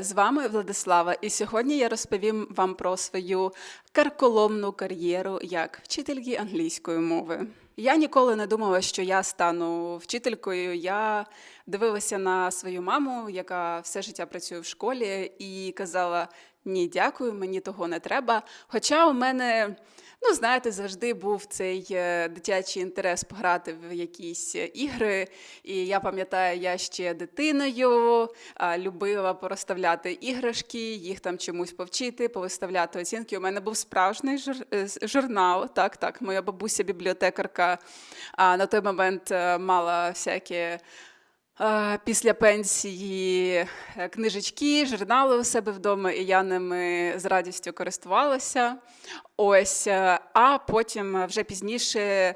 З вами Владислава, і сьогодні я розповім вам про свою карколомну кар'єру як вчительки англійської мови. Я ніколи не думала, що я стану вчителькою. Я дивилася на свою маму, яка все життя працює в школі, і казала: ні, дякую, мені того не треба. Хоча у мене, ну знаєте, завжди був цей е, дитячий інтерес пограти в якісь е, ігри. І я пам'ятаю, я ще дитиною любила порозставляти іграшки, їх там чомусь повчити, повиставляти оцінки. У мене був справжній е, журнал. Так, так, моя бабуся бібліотекарка на той момент мала всякі. Після пенсії е, книжечки, журнали у себе вдома, і я ними з радістю користувалася. Ось, е, а потім е, вже пізніше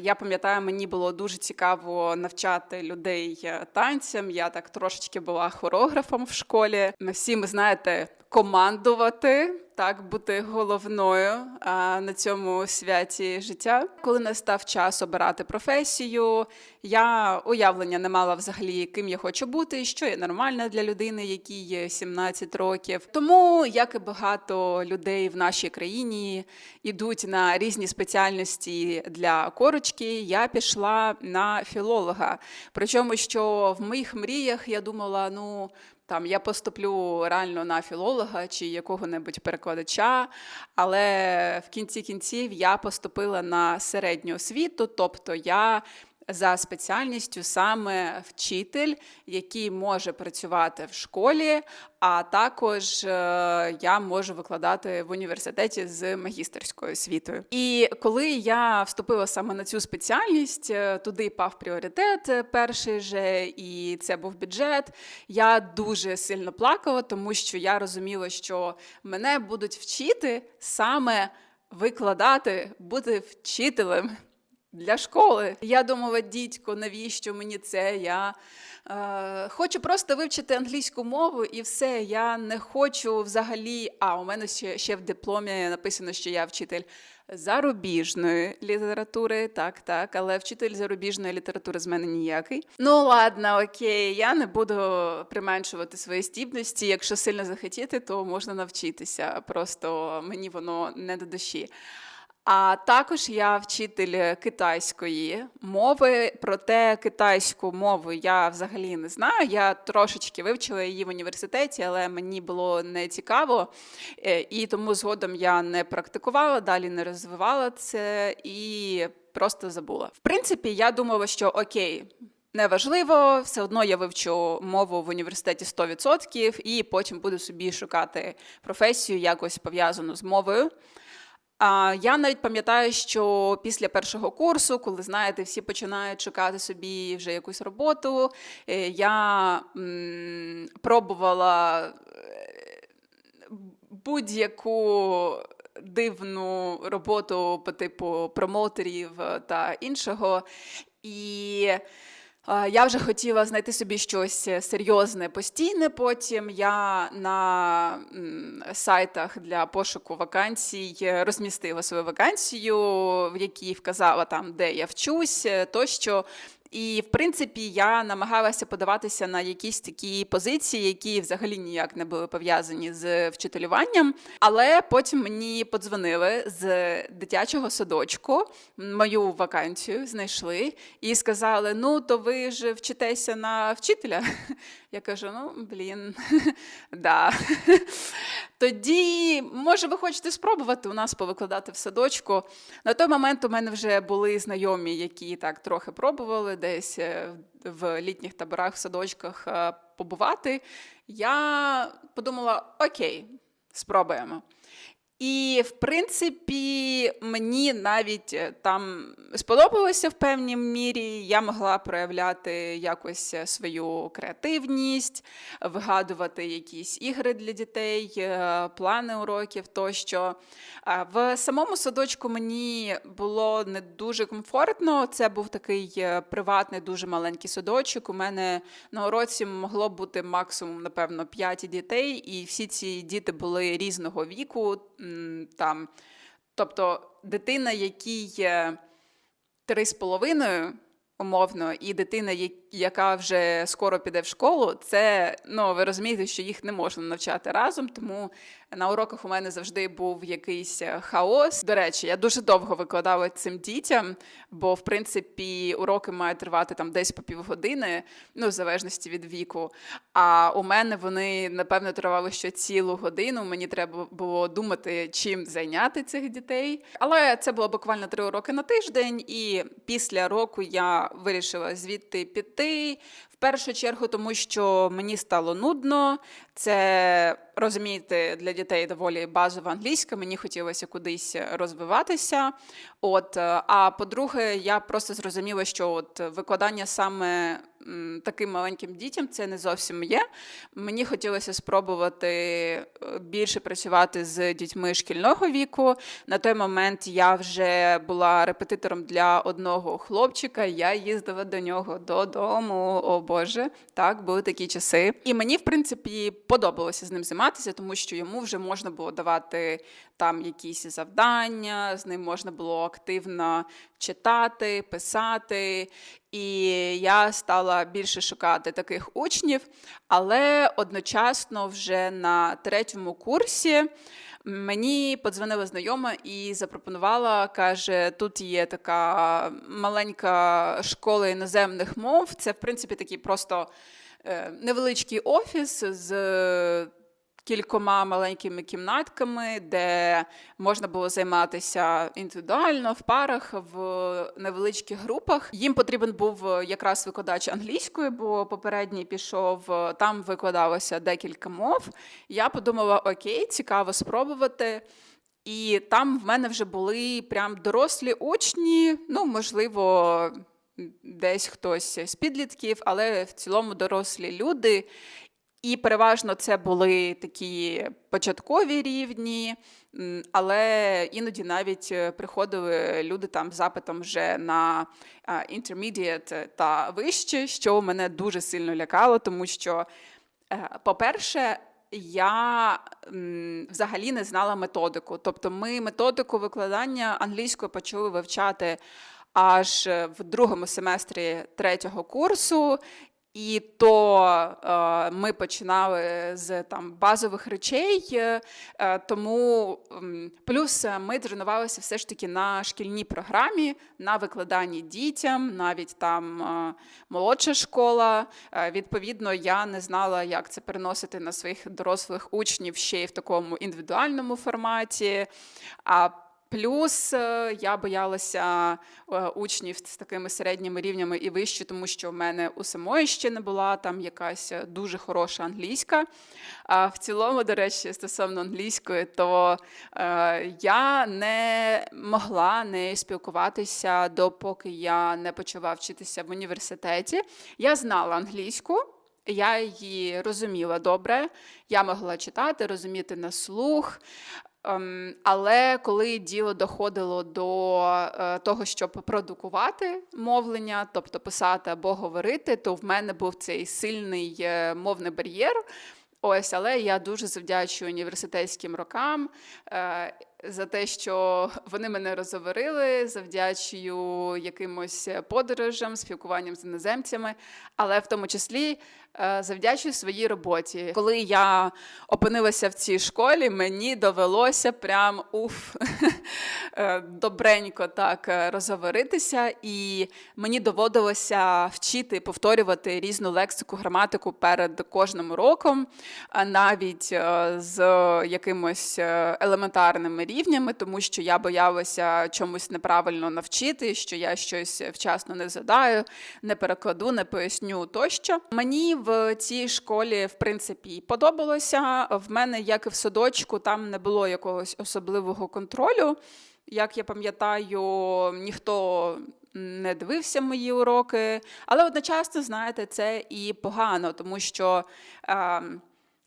я пам'ятаю, мені було дуже цікаво навчати людей танцям. Я так трошечки була хореографом в школі. Всі ми знаєте, командувати. Так, бути головною а, на цьому святі життя. Коли настав час обирати професію, я уявлення не мала взагалі, ким я хочу бути, що є нормально для людини, якій є 17 років. Тому, як і багато людей в нашій країні ідуть на різні спеціальності для корочки, я пішла на філолога. Причому, що в моїх мріях я думала, ну. Там я поступлю реально на філолога чи якого-небудь перекладача, але в кінці кінців я поступила на середню освіту, тобто я за спеціальністю саме вчитель, який може працювати в школі, а також е, я можу викладати в університеті з магістерською освітою. І коли я вступила саме на цю спеціальність, е, туди пав пріоритет е, перший же, і це був бюджет. Я дуже сильно плакала, тому що я розуміла, що мене будуть вчити саме викладати, бути вчителем для школи. Я думала, дідько, навіщо мені це? Я е, хочу просто вивчити англійську мову і все. Я не хочу взагалі. А у мене ще, ще в дипломі написано, що я вчитель зарубіжної літератури. Так, так, але вчитель зарубіжної літератури з мене ніякий. Ну ладно, окей, я не буду применшувати свої стібності. Якщо сильно захотіти, то можна навчитися. Просто мені воно не до душі. А також я вчитель китайської мови. Проте китайську мову я взагалі не знаю. Я трошечки вивчила її в університеті, але мені було не цікаво, Е, і тому згодом я не практикувала, далі не розвивала це і просто забула. В принципі, я думала, що окей. Неважливо, все одно я вивчу мову в університеті 100% і потім буду собі шукати професію якось пов'язану з мовою. Я навіть пам'ятаю, що після першого курсу, коли знаєте, всі починають шукати собі вже якусь роботу, е, я пробувала е, будь-яку дивну роботу по типу промоутерів та іншого. І я вже хотіла знайти собі щось серйозне, постійне. Потім я на сайтах для пошуку вакансій розмістила свою вакансію, в якій вказала там, де я вчусь, е, тощо. І, в принципі, я намагалася подаватися на якісь такі позиції, які взагалі ніяк не були пов'язані з вчителюванням. Але потім мені подзвонили з дитячого садочку, мою вакансію знайшли і сказали: ну, то ви ж вчитеся на вчителя. Я кажу: ну, блін, да. Тоді, може, ви хочете спробувати у нас повикладати в садочку. На той момент у мене вже були знайомі, які так трохи пробували десь е, в літніх таборах, в садочках е, побувати. Я подумала: окей, спробуємо. І, в принципі, мені навіть е, там сподобалося в певній мірі. Я могла проявляти якось е, свою креативність, вигадувати якісь ігри для дітей, е, плани уроків тощо. В самому садочку мені було не дуже комфортно. Це був такий приватний, дуже маленький садочок. У мене на уроці могло бути максимум, напевно, 5 дітей, і всі ці діти були різного віку. Там, тобто дитина, якій е, три з половиною, умовно, і дитина, яка вже скоро піде в школу, це ну ви розумієте, що їх не можна навчати разом. Тому на уроках у мене завжди був якийсь е, хаос. До речі, я дуже довго викладала цим дітям, бо в принципі уроки мають тривати там десь по півгодини, ну в залежності від віку. А у мене вони напевно тривали ще цілу годину. Мені треба було думати, чим зайняти цих дітей. Але це було буквально три уроки на тиждень, і після року я вирішила звідти піти. Першу чергу, тому що мені стало нудно. Це розумієте, для дітей доволі базова англійська. Мені хотілося кудись розвиватися. От, е, а по-друге, я просто зрозуміла, що от викладання саме таким маленьким дітям це не зовсім є. Мені хотілося спробувати е, більше працювати з дітьми шкільного віку. На той момент я вже була репетитором для одного хлопчика. Я їздила до нього додому. Боже, так були такі часи. І мені, в принципі, подобалося з ним займатися, тому що йому вже можна було давати там якісь завдання, з ним можна було активно читати, писати. І я стала більше шукати таких учнів, але одночасно вже на третьому курсі. Мені подзвонила знайома і запропонувала, каже: тут є така маленька школа іноземних мов. Це, в принципі, такий просто е, невеличкий офіс з кількома маленькими кімнатками, де можна було займатися індивідуально в парах, в невеличких групах. Їм потрібен був якраз викладач англійської, бо попередній пішов, там викладалося декілька мов. Я подумала: окей, цікаво спробувати. І там в мене вже були прям дорослі учні, ну, можливо, десь хтось з підлітків, але в цілому дорослі люди. І переважно це були такі початкові рівні, але іноді навіть е, приходили люди там з запитом вже на intermediate та вище, що мене дуже сильно лякало, тому що, е, по-перше, я взагалі не знала методику. Тобто, ми методику викладання англійської почали вивчати аж е, в другому семестрі третього курсу. І то е, ми починали з там базових речей, е, е, тому м, плюс е, ми тренувалися все ж таки на шкільній програмі, на викладанні дітям, навіть там е, молодша школа. Е, відповідно, я не знала, як це переносити на своїх дорослих учнів ще й в такому індивідуальному форматі. А Плюс е, я боялася е, учнів з такими середніми рівнями і вище, тому що в мене у самої ще не була там якась е, дуже хороша англійська. А в цілому, до речі, стосовно англійської, то я не могла не спілкуватися допоки я не почала вчитися в університеті. Я знала англійську. Я її розуміла добре, я могла читати, розуміти на слух. Ем, Але коли діло доходило до е, того, щоб продукувати мовлення, тобто писати або говорити, то в мене був цей сильний е, мовний бар'єр. Ось, але я дуже завдячую університетським рокам е, за те, що вони мене розговорили, завдячую якимось подорожам, спілкуванням з іноземцями, але в тому числі е, завдячую своїй роботі. Коли я опинилася в цій школі, мені довелося прям уф е, добренько так е, розговоритися, і мені доводилося вчити повторювати різну лексику, граматику перед кожним уроком, навіть з якимось елементарними рівнями, тому що я боялася чомусь неправильно навчити, що я щось вчасно не задаю, не перекладу, не поясню тощо. Мені в цій школі, в принципі, подобалося. В мене, як і в садочку, там не було якогось особливого контролю. Як я пам'ятаю, ніхто не дивився мої уроки, але одночасно, знаєте, це і погано, тому що. ем,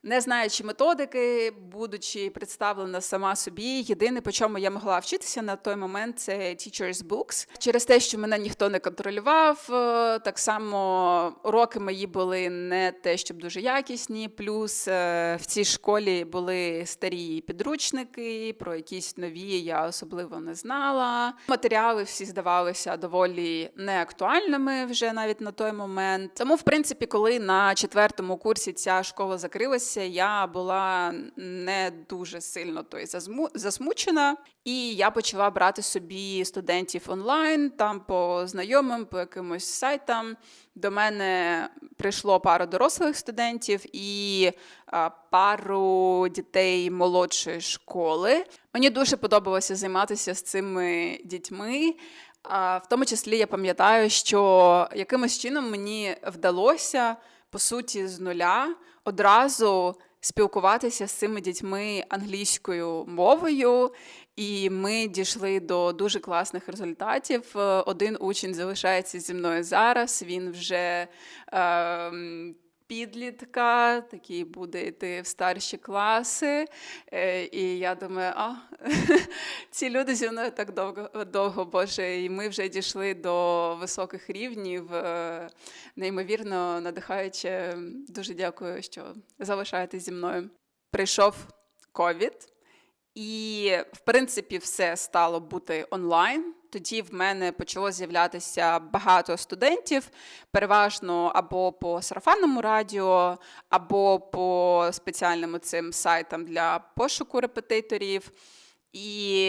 Не знаючи методики, будучи представлена сама собі, єдине, по чому я могла вчитися на той момент, це Teachers Books. Через те, що мене ніхто не контролював, е, так само уроки мої були не те, щоб дуже якісні. Плюс е, в цій школі були старі підручники, про якісь нові я особливо не знала. Матеріали всі здавалися доволі неактуальними вже навіть на той момент. Тому, в принципі, коли на четвертому курсі ця школа закрилася, я була не дуже сильно той засмучена, і я почала брати собі студентів онлайн, там по знайомим, по якимось сайтам. До мене прийшло пару дорослих студентів і пару дітей молодшої школи. Мені дуже подобалося займатися з цими дітьми. В тому числі я пам'ятаю, що якимось чином мені вдалося по суті з нуля одразу спілкуватися з цими дітьми англійською мовою, і ми дійшли до дуже класних результатів. Е, Один учень залишається зі мною зараз. Він вже. ем, Підлітка, такий буде йти в старші класи. Е, І я думаю, а ці люди зі мною так довго, довго, Боже, і ми вже дійшли до високих рівнів. Е, Неймовірно надихаюче. Дуже дякую, що залишаєтесь зі мною. Прийшов ковід, і, в принципі, все стало бути онлайн. Тоді в мене почало з'являтися багато студентів, переважно або по сарафанному радіо, або по спеціальним цим сайтам для пошуку репетиторів. І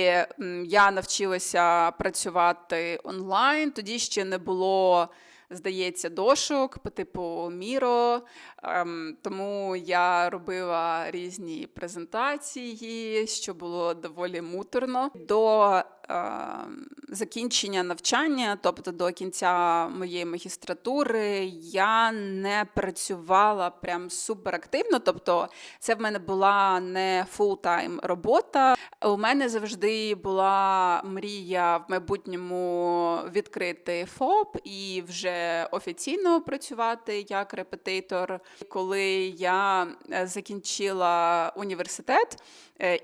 я навчилася працювати онлайн. Тоді ще не було, здається, дошок по типу Міро. Ем, тому я робила різні презентації, що було доволі муторно. До закінчення навчання, тобто до кінця моєї магістратури, я не працювала прям суперактивно. Тобто, це в мене була не фултайм робота. У мене завжди була мрія в майбутньому відкрити ФОП і вже офіційно працювати як репетитор. Коли я е, закінчила університет е,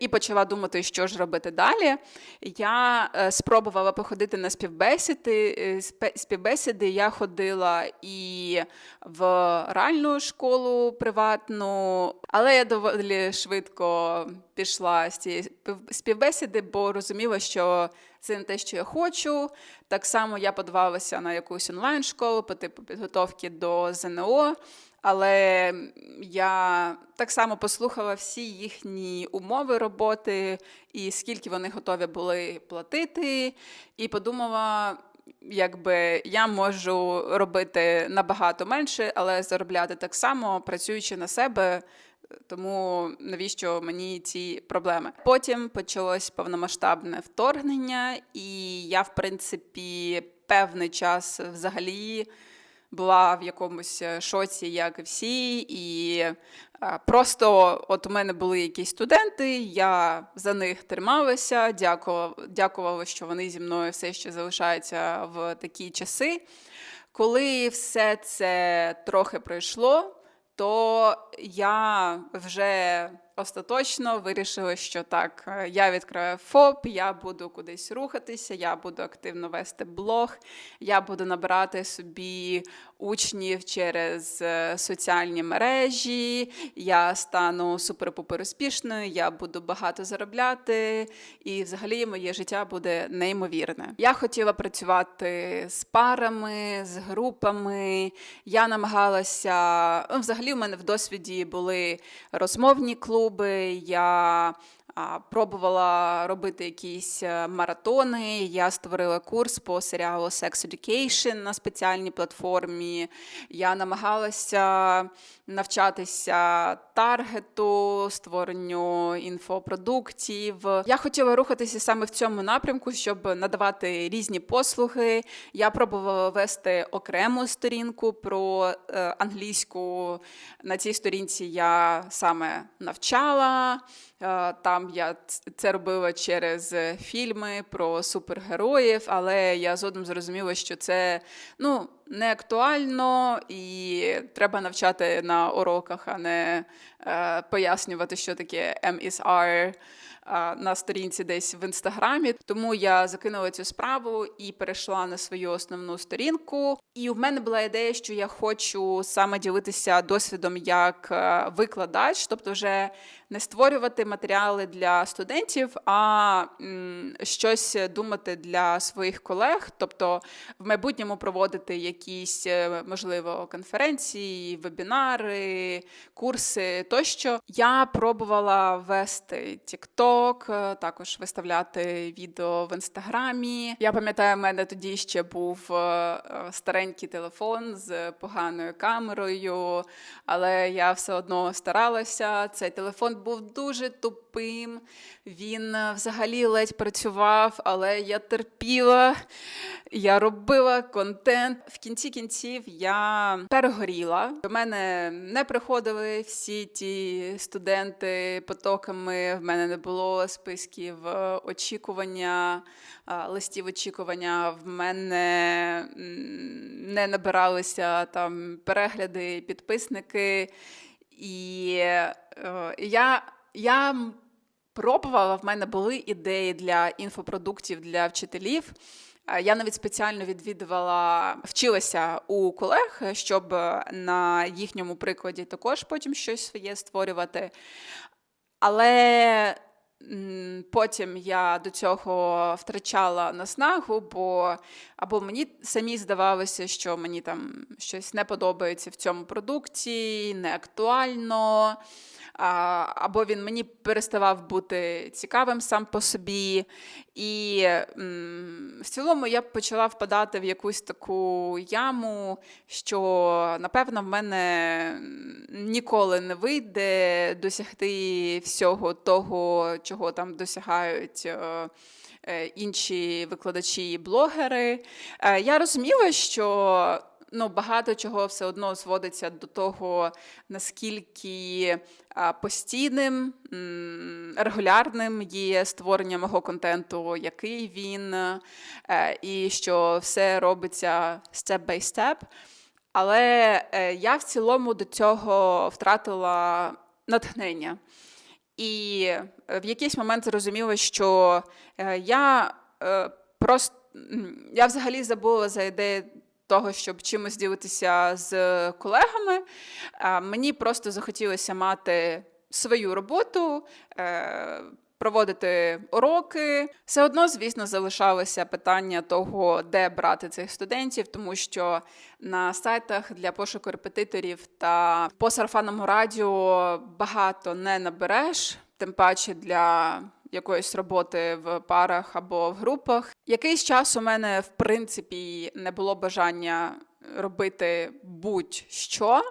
і почала думати, що ж робити далі, я е, спробувала походити на співбесіди. Е, Співбесіди я ходила і в реальну школу приватну, але я доволі швидко пішла з цієї спів- співбесіди, бо розуміла, що це не те, що я хочу. Так само я подавалася на якусь онлайн-школу по типу підготовки до ЗНО. Але я так само послухала всі їхні умови роботи і скільки вони готові були платити, і подумала, якби я можу робити набагато менше, але заробляти так само, працюючи на себе. Тому навіщо мені ці проблеми? Потім почалось повномасштабне вторгнення, і я, в принципі, певний час взагалі була в якомусь е, шоці, як і всі, і е, просто от у мене були якісь студенти, я за них трималася, дякувала, дякувала, що вони зі мною все ще залишаються в такі часи. Коли все це трохи пройшло, то я вже остаточно вирішили, що так, е, я відкриваю ФОП, я буду кудись рухатися, я буду активно вести блог, я буду набирати собі учнів через е, соціальні мережі, я стану супер-пупер я буду багато заробляти, і взагалі моє життя буде неймовірне. Я хотіла працювати з парами, з групами. Я намагалася, ну, взагалі, у мене в досвіді були розмовні клуби. Я пробувала робити якісь е, маратони. Я створила курс по серіалу Sex Education на спеціальній платформі. Я намагалася навчатися таргету, створенню інфопродуктів. Я хотіла рухатися саме в цьому напрямку, щоб надавати різні послуги. Я пробувала вести окрему сторінку про е, англійську. На цій сторінці я саме навчала. Е, Там я це робила через фільми про супергероїв, але я згодом зрозуміла, що це ну. не актуально і треба навчати на уроках, а не е, пояснювати, що таке MSR на сторінці десь в інстаграмі. Тому я закинула цю справу і перейшла на свою основну сторінку. І в мене була ідея, що я хочу саме ділитися досвідом як е, викладач, тобто вже не створювати матеріали для студентів, а м, щось думати для своїх колег, тобто в майбутньому проводити якісь, е, можливо, конференції, вебінари, курси тощо. Я пробувала вести TikTok, е, також виставляти відео в інстаграмі. Я пам'ятаю, в мене тоді ще був е, е, старенький телефон з поганою камерою, але я все одно старалася. Цей телефон був дуже тупим. Він взагалі ледь працював, але я терпіла, я робила контент. В кінці кінців я перегоріла. До мене не приходили всі ті студенти потоками. В мене не було списків е, очікування, е, листів очікування. В мене не набиралися там перегляди, підписники. І е, я, я пробувала, в мене були ідеї для інфопродуктів для вчителів. Я навіть спеціально відвідувала, вчилася у колег, щоб на їхньому прикладі також потім щось своє створювати. Але потім я до цього втрачала наснагу, бо або мені самі здавалося, що мені там щось не подобається в цьому продукті, не актуально. Або він мені переставав бути цікавим сам по собі. І в цілому я почала впадати в якусь таку яму, що напевно в мене ніколи не вийде досягти всього того, чого там досягають. е, е, Інші викладачі і блогери. Е, Я розуміла, що ну, багато чого все одно зводиться до того, наскільки постійним, регулярним є створення мого контенту, який він, е, і що все робиться step. Але е, я в цілому до цього втратила натхнення. І е, в якийсь момент зрозуміла, що я просто я взагалі забула за ідею того, щоб чимось ділитися з колегами. Мені просто захотілося мати свою роботу. е, Проводити уроки, все одно, звісно, залишалося питання того, де брати цих студентів, тому що на сайтах для пошуку репетиторів та по сарафанному радіо багато не набереш, тим паче для якоїсь роботи в парах або в групах. Якийсь час у мене, в принципі, не було бажання робити будь-що.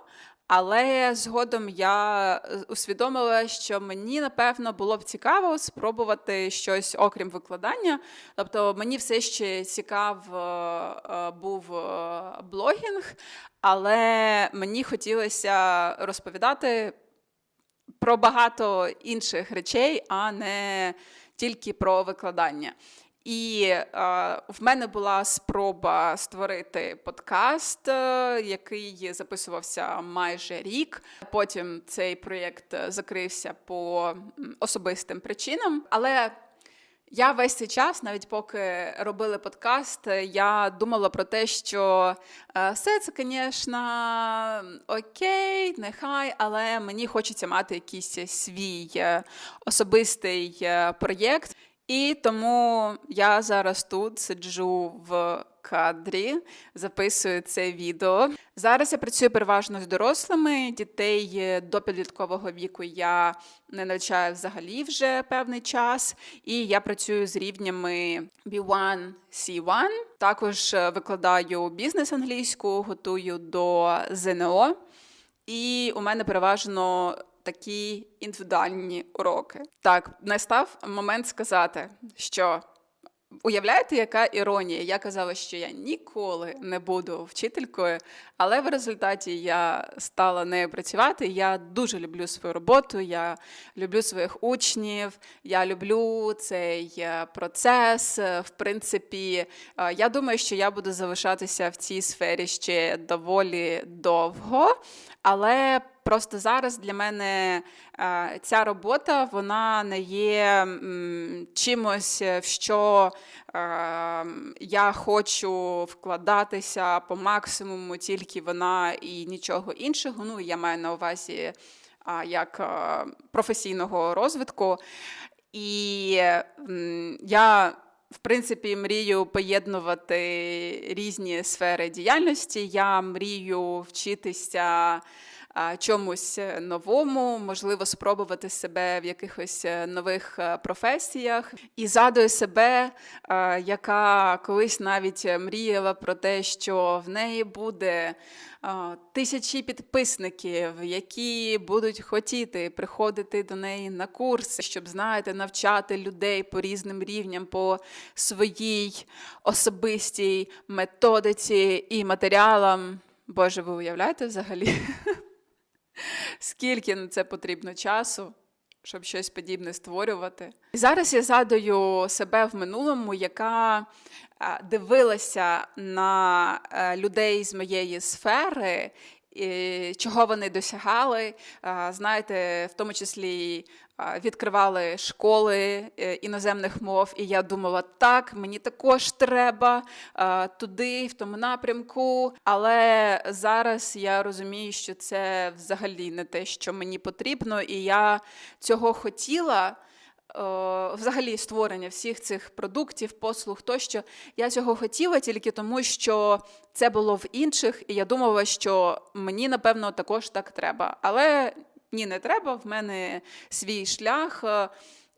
Але згодом я е, усвідомила, що мені напевно було б цікаво спробувати щось окрім викладання. Тобто мені все ще цікав е, е, був блогінг, але мені хотілося розповідати про багато інших речей, а не тільки про викладання. І е, в мене була спроба створити подкаст, е, який записувався майже рік. Потім цей проєкт закрився по особистим причинам. Але я весь цей час, навіть поки робили подкаст, я думала про те, що е, все це, звісно, окей, нехай, але мені хочеться мати якийсь свій е, особистий е, проєкт. І тому я зараз тут сиджу в кадрі, записую це відео. Зараз я працюю переважно з дорослими. Дітей до підліткового віку я не навчаю взагалі вже певний час. І я працюю з рівнями B1, C1. Також е, викладаю бізнес англійську, готую до ЗНО. І у мене переважно такі індивідуальні уроки. Так, настав момент сказати, що Уявляєте, яка іронія? Я казала, що я ніколи не буду вчителькою, але в результаті я стала нею працювати. Я дуже люблю свою роботу, я люблю своїх учнів, я люблю цей е, процес. В принципі, е, я думаю, що я буду залишатися в цій сфері ще доволі довго, але Просто зараз для мене е, ця робота вона не є чимось, в що е, я хочу вкладатися по максимуму, тільки вона і нічого іншого. Ну, я маю на увазі як е, професійного розвитку. І я. В принципі, мрію поєднувати різні сфери діяльності. Я мрію вчитися чомусь е, новому, можливо, спробувати себе в якихось е, нових е, професіях. І згадую себе, яка колись навіть мріяла про те, що в неї буде тисячі підписників, які будуть хотіти приходити до неї на курси, щоб знаєте, навчати людей по різним рівням, по своїй особистій методиці і матеріалам. Боже, ви уявляєте взагалі? Скільки на це потрібно часу, щоб щось подібне створювати? І зараз я згадую себе в минулому, яка дивилася на е, людей з моєї сфери. і Чого вони досягали, знаєте, в тому числі відкривали школи е, іноземних мов, і я думала, так, мені також треба туди, в тому напрямку. Але зараз я розумію, що це взагалі не те, що мені потрібно, і я цього хотіла. Взагалі створення всіх цих продуктів, послуг тощо. Я цього хотіла тільки тому, що це було в інших, і я думала, що мені напевно також так треба. Але ні, не треба. В мене свій шлях. е,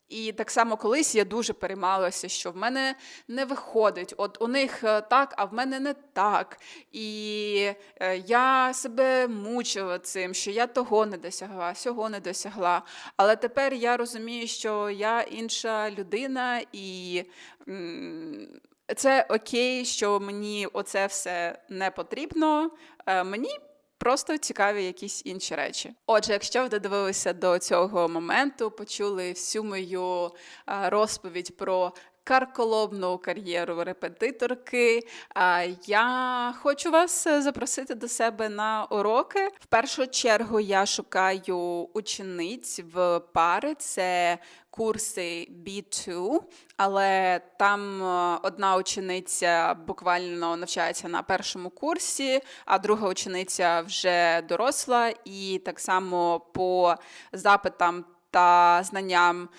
І так само колись я дуже переймалася, що в мене не виходить. От у них е, так, а в мене не так. І е, я себе мучила цим, що я того не досягла, сього не досягла. Але тепер я розумію, що я інша людина, і це окей, що мені оце все не потрібно. Мені Просто цікаві якісь інші речі. Отже, якщо ви додивилися до цього моменту, почули всю мою розповідь про карколомну кар'єру репетиторки, я хочу вас е, запросити до себе на уроки. В першу чергу я шукаю учениць в пари. Це курси B2, але там е, одна учениця буквально навчається на першому курсі, а друга учениця вже доросла, і так само по запитам. Та знанням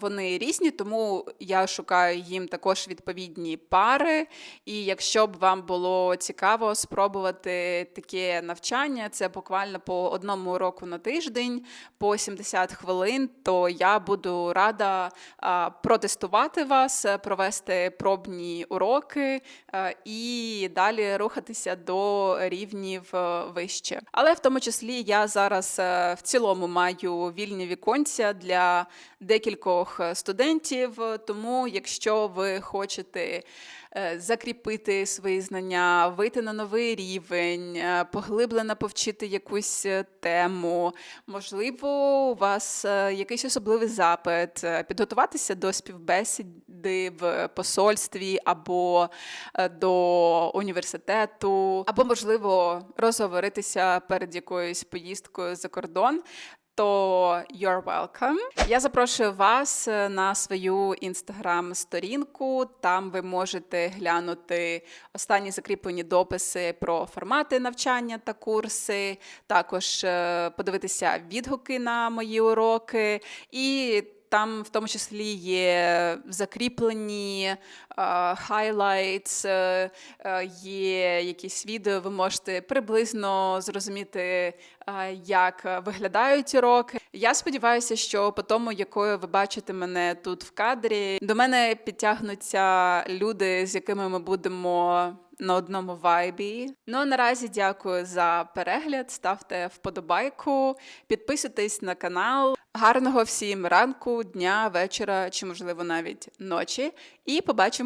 вони різні, тому я шукаю їм також відповідні пари. І якщо б вам було цікаво спробувати таке навчання, це буквально по одному уроку на тиждень, по 70 хвилин, то я буду рада протестувати вас, е, провести пробні уроки і далі рухатися до рівнів е, вище. Але в тому числі я зараз е, в цілому маю вільні віконця для декількох е, студентів. Тому, якщо ви хочете е, закріпити свої знання, вийти на новий рівень, е, поглиблено повчити якусь тему, можливо, у вас якийсь особливий запит, підготуватися до співбесіди в посольстві або до університету, або, можливо, розговоритися перед якоюсь поїздкою за кордон. То you're welcome. Я запрошую вас е, на свою інстаграм-сторінку. Там ви можете глянути останні закріплені дописи про формати навчання та курси, також е, подивитися відгуки на мої уроки і. Там в тому числі є закріплені хайлайтс, є якісь відео, ви можете приблизно зрозуміти, е, як виглядають уроки. Я сподіваюся, що по тому, якою ви бачите мене тут в кадрі, до мене підтягнуться люди, з якими ми будемо. На одному вайбі. Ну а наразі дякую за перегляд. Ставте вподобайку, підписуйтесь на канал. Гарного всім ранку, дня, вечора чи, можливо, навіть ночі. І побачимо.